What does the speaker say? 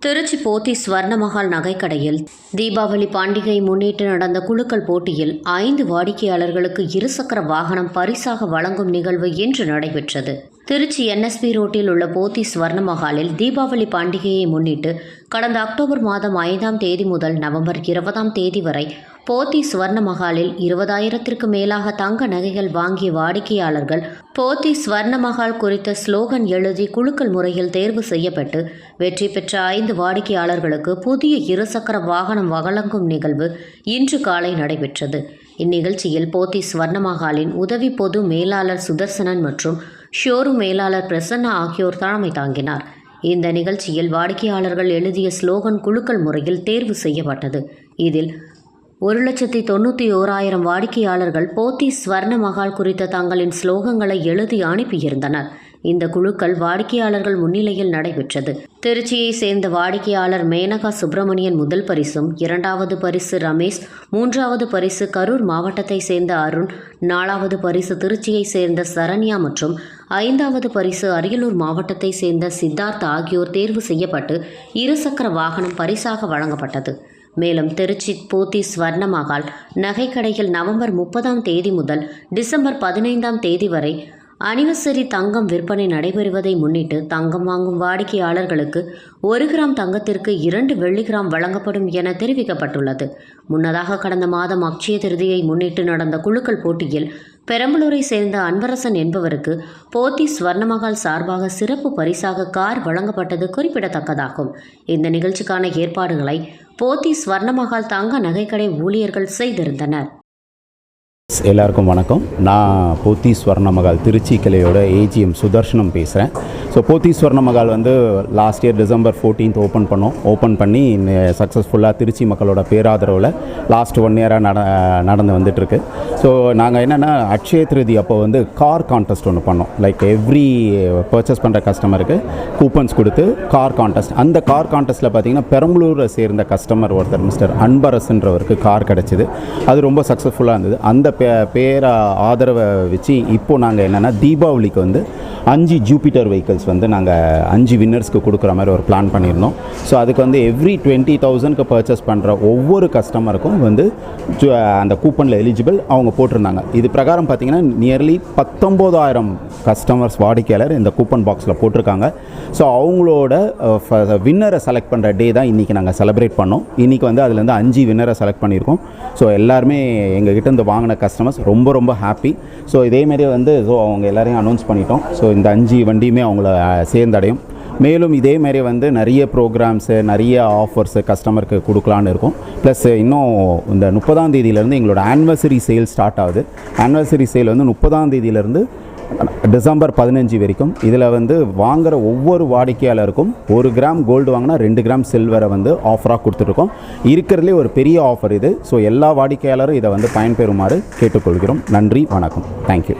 திருச்சி போத்தி ஸ்வர்ணமஹால் நகைக்கடையில் தீபாவளி பாண்டிகை முன்னிட்டு நடந்த குழுக்கள் போட்டியில் ஐந்து வாடிக்கையாளர்களுக்கு இருசக்கர வாகனம் பரிசாக வழங்கும் நிகழ்வு இன்று நடைபெற்றது. திருச்சி என்எஸ்பி ரோட்டில் உள்ள போத்தி ஸ்வர்ணமஹாலில் தீபாவளி பண்டிகையை முன்னிட்டு கடந்த அக்டோபர் மாதம் ஐந்தாம் தேதி முதல் நவம்பர் இருபதாம் தேதி வரை போத்தி ஸ்வர்ணமஹாலில் இருபதாயிரத்திற்கு மேலாக தங்க நகைகள் வாங்கிய வாடிக்கையாளர்கள் போத்தி ஸ்வர்ணமஹால் குறித்த ஸ்லோகன் எழுதி குழுக்கள் முறையில் தேர்வு செய்யப்பட்டு வெற்றி பெற்ற ஐந்து வாடிக்கையாளர்களுக்கு புதிய இருசக்கர வாகனம் வழங்கும் நிகழ்வு இன்று காலை நடைபெற்றது. இந்நிகழ்ச்சியில் போத்தி ஸ்வர்ணமஹாலின் உதவி பொது மேலாளர் சுதர்சனன் மற்றும் ஷோரூம் மேலாளர் பிரசன்னா ஆகியோர் தலைமை தாங்கினார். இந்த நிகழ்ச்சியில் வாடிக்கையாளர்கள் எழுதிய ஸ்லோகன் குழுக்கள் முறையில் தேர்வு செய்யப்பட்டது. இதில் ஒரு லட்சத்தி தொண்ணூற்றி ஓராயிரம் வாடிக்கையாளர்கள் போத்தி ஸ்வர்ண மகால் குறித்த தங்களின் ஸ்லோகங்களை எழுதி அனுப்பியிருந்தனர். இந்த குழுக்கள் வாடிக்கையாளர்கள் முன்னிலையில் நடைபெற்றது. திருச்சியை சேர்ந்த வாடிக்கையாளர் மேனகா சுப்பிரமணியன் முதல் பரிசும் இரண்டாவது பரிசு ரமேஷ் மூன்றாவது பரிசு கரூர் மாவட்டத்தை சேர்ந்த அருண் நாலாவது பரிசு திருச்சியை சேர்ந்த சரண்யா மற்றும் ஐந்தாவது பரிசு அரியலூர் மாவட்டத்தை சேர்ந்த சித்தார்த் ஆகியோர் தேர்வு செய்யப்பட்டு இருசக்கர வாகனம் பரிசாக வழங்கப்பட்டது. மேலும் திருச்சி போத்தி ஸ்வர்ண மகால் நகைக்கடையில் நவம்பர் முப்பதாம் தேதி முதல் டிசம்பர் பதினைந்தாம் தேதி வரை அனிவர்சரி தங்கம் விற்பனை நடைபெறுவதை முன்னிட்டு தங்கம் வாங்கும் வாடிக்கையாளர்களுக்கு ஒரு கிராம் தங்கத்திற்கு இரண்டு வெள்ளி கிராம் வழங்கப்படும் என தெரிவிக்கப்பட்டுள்ளது. முன்னதாக கடந்த மாதம் அக்ஷய திருதியை முன்னிட்டு நடந்த குழுக்கள் போட்டியில் பெரம்பலூரை சேர்ந்த அன்பரசன் என்பவருக்கு போத்தி ஸ்வர்ணமகால் சார்பாக சிறப்பு பரிசாக கார் வழங்கப்பட்டது குறிப்பிடத்தக்கதாகும். இந்த நிகழ்ச்சிக்கான ஏற்பாடுகளை போத்தி ஸ்வர்ணமகால் தங்க நகைக்கடை ஊழியர்கள் செய்திருந்தனர். எல்லாருக்கும் வணக்கம். நான் போத்தி ஸ்வர்ணமகால் திருச்சி கிளையோட ஏஜிஎம் சுதர்ஷனம் பேசுகிறேன் ஸோ போத்தி மகால் வந்து last year December fourteenth open பண்ணோம். ஓப்பன் பண்ணி சக்ஸஸ்ஃபுல்லாக திருச்சி மக்களோட பேராதரவில் லாஸ்ட் ஒன் இயராக நட நடந்து வந்துட்டுருக்கு. ஸோ நாங்கள் என்னென்னா அக்ஷய திருதி அப்போ வந்து கார் கான்டெஸ்ட் ஒன்று பண்ணோம். லைக் எவ்ரி பர்ச்சேஸ் பண்ணுற கஸ்டமருக்கு கூப்பன்ஸ் கொடுத்து கார் கான்டெஸ்ட் அந்த கார் கான்டெஸ்ட்டில் பார்த்தீங்கன்னா பெரம்பலூரை சேர்ந்த கஸ்டமர் ஒருத்தர் மிஸ்டர் அன்பரசுன்றவருக்கு கார் கிடச்சிது. அது ரொம்ப சக்ஸஸ்ஃபுல்லாக இருந்தது. அந்த பே பேர ஆதரவை வச்சு இப்போது நாங்கள் என்னென்னா தீபாவளிக்கு வந்து அஞ்சு ஜூபிட்டர் வெஹிக்கல்ஸ் வந்து நாங்கள் அஞ்சு வின்னர்ஸ்க்கு கொடுக்குற மாதிரி ஒரு பிளான் பண்ணியிருந்தோம். ஸோ அதுக்கு வந்து எவ்ரி டுவெண்ட்டி தௌசண்ட்க்கு பர்ச்சேஸ் பண்ணுற ஒவ்வொரு கஸ்டமருக்கும் வந்து அந்த கூப்பனில் எலிஜிபிள் அவங்க போட்டிருந்தாங்க. இது பிரகாரம் பார்த்தீங்கன்னா நியர்லி பத்தொம்போதாயிரம் கஸ்டமர்ஸ் வாடிக்கையாளர் இந்த கூப்பன் பாக்ஸில் போட்டிருக்காங்க. ஸோ அவங்களோட வின்னரை செலக்ட் பண்ணுற டே தான் இன்றைக்கி நாங்கள் செலிப்ரேட் பண்ணோம். இன்றைக்கி வந்து அதுலேருந்து அஞ்சு வின்னரை செலக்ட் பண்ணியிருக்கோம். ஸோ எல்லாருமே எங்ககிட்ட இருந்து வாங்கின கஸ்டமர்ஸ் ரொம்ப ரொம்ப ஹாப்பி ஸோ இதேமாரி வந்து ஸோ அவங்க எல்லாரையும் அனௌன்ஸ் பண்ணிட்டோம். ஸோ இந்த அஞ்சு வண்டியுமே அவங்கள சேர்ந்தடையும். மேலும் இதே மாதிரி வந்து நிறைய ப்ரோக்ராம்ஸு நிறைய ஆஃபர்ஸு கஸ்டமருக்கு கொடுக்கலான்னு இருக்கும். ப்ளஸ் இன்னும் இந்த முப்பதாம் தேதியிலேருந்து எங்களோட ஆனிவர்சரி சேல் ஸ்டார்ட் ஆகுது. ஆனிவர்சரி சேல் வந்து முப்பதாம் தேதியிலேருந்து டிசம்பர் பதினஞ்சு வரைக்கும். இதில் வந்து வாங்குகிற ஒவ்வொரு வாடிக்கையாளருக்கும் ஒரு கிராம் கோல்டு வாங்கினா ரெண்டு கிராம் சில்வரை வந்து ஆஃபராக கொடுத்துட்ருக்கோம். இருக்கிறதுலே ஒரு பெரிய ஆஃபர் இது. ஸோ எல்லா வாடிக்கையாளரும் இதை வந்து பயன்பெறுமாறு கேட்டுக்கொள்கிறோம். நன்றி வணக்கம். தேங்க்யூ